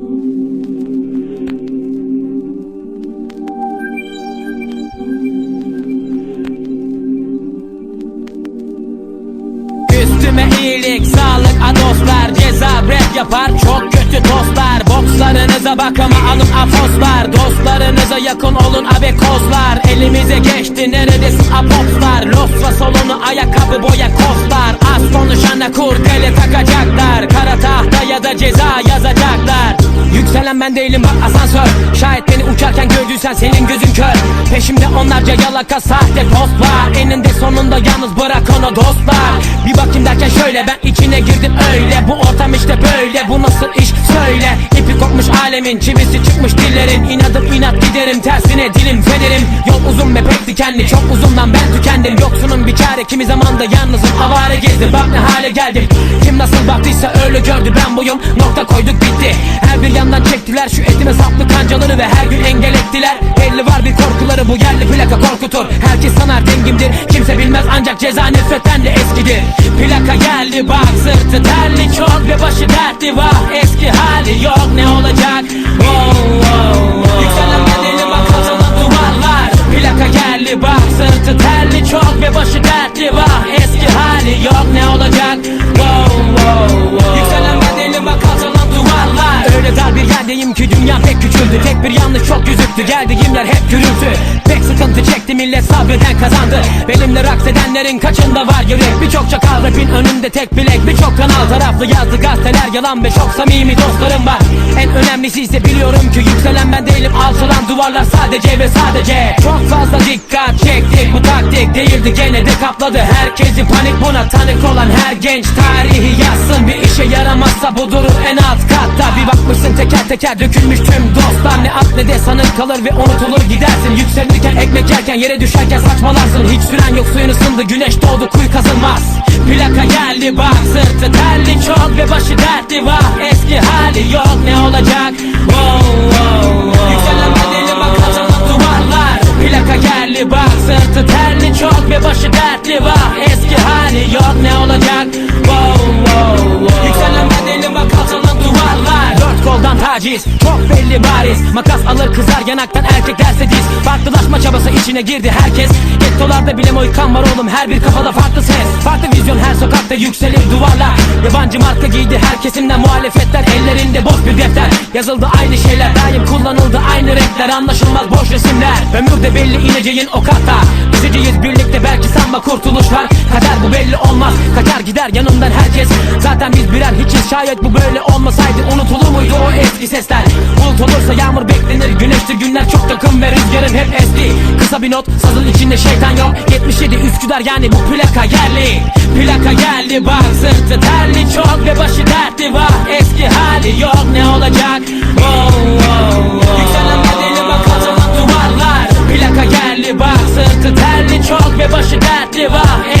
Üstüme iyilik, sağlık, adoslar Ceza rap yapar, çok kötü dostlar Bokslarınıza bak ama alın afoslar Dostlarınıza yakın olun abekozlar. Elimize geçti neredesin apopslar? Losva solunu ayakkabı boya kostlar. Az konuşana kurdele Yükselen ben değilim bak asansör. Şayet beni uçarken gördüysen senin gözün kör. Peşimde onlarca yalaka sahte postlar Eninde sonunda yalnız bırak onu dostlar. Bir bakayım derken şöyle ben içine girdim öyle. Bu ortam işte böyle bu nasıl iş söyle. İpi kopmuş alemin çivisi çıkmış dillerin. İnadım inat giderim tersine dilim federim. Yol uzun ve pek dikenli çok uzundan ben tükendim. Yoksunun bir çare kimi zamanda yalnızım. Avare gezdim Bak ne hale geldim. Kim nasıl baktıysa öyle gördü. Ben buyum Nokta koyduk bitti. Her bir yandan çektiler Şu etime saplı kancaları ve her gün engel ettiler. Belli var bir korkuları bu yerli plaka korkutur. Herkes sanar dengimdir. Kimse bilmez ancak ceza nefretten de eskidir. Plaka geldi bak sırtı terli çok ve başı dertli. Vah Eski hali yok ne olacak? Wow, Bir yanlış çok yüzüktü geldiğim yer hep gürültü. Pek sıkıntı çekti millet sabreden kazandı. Benimle raks edenlerin kaçında var yürek Birçok çakal rapin önünde tek bilek Birçok kanal taraflı yazdı gazeteler. Yalan Ve çok samimi dostlarım var. En önemlisi ise biliyorum ki yükselen ben değilim. Alçalan duvarlar sadece ve sadece. Çok fazla dikkat çektik bu taktik değildi gene de kapladı. Herkesi panik buna tanık olan her genç tarihi yazsın. Bir işe yaramazsa bu durur en alt katta. Bir bakmışsın teker teker dökülmüş tüm dostlar. Ne at ne de sanır kalır ve unutulur gidersin. Yükselirken ekmek yerken yere düşerken saçmalarsın. Hiç süren yok suyun ısındı güneş doğdu kuyu kazılmaz. Plaka geldi bak sırtı terli. Çok ve başı dertli. Vah Eski hali yok. Ne olacak? Wow, wow, taciz çok belli bariz. Makas alır kızar yanaktan erkek derse diz. Farklılaşma çabası içine girdi herkes. Gettolarda bile moykan var oğlum. Her bir kafada farklı ses. Farklı vizyon her sokakta yükselir duvarlar. Yabancı marka giydi her kesimden muhalefetler. Ellerinde boş bir defter Yazıldı aynı şeyler daim kullanıldı aynı renkler. Anlaşılmaz boş resimler. Ömür de belli ineceğin o kata. Düşeceğiz birlikte belki sanma kurtuluş var Kader bu belli olmaz. Kaçar gider yanından herkes. Zaten biz birer hiçiz. Şayet bu böyle olmasaydı Unutulur muydu o eski sesler? Bulut olursa yağmur beklenir. Güneştir günler çok yakın ve rüzgarın hep esti Kısa bir not sazın içinde şeytan yok. 77 Üsküdar yani bu plaka yerli. Plaka geldi bak sırtı terli. Çok ve başı dertli vah Eski hali yok. Ne olacak? Wow, wow, wow. Yükselen bedeli bak atılan duvarlar. Plaka geldi bak sırtı terli. Çok ve başı dertli vah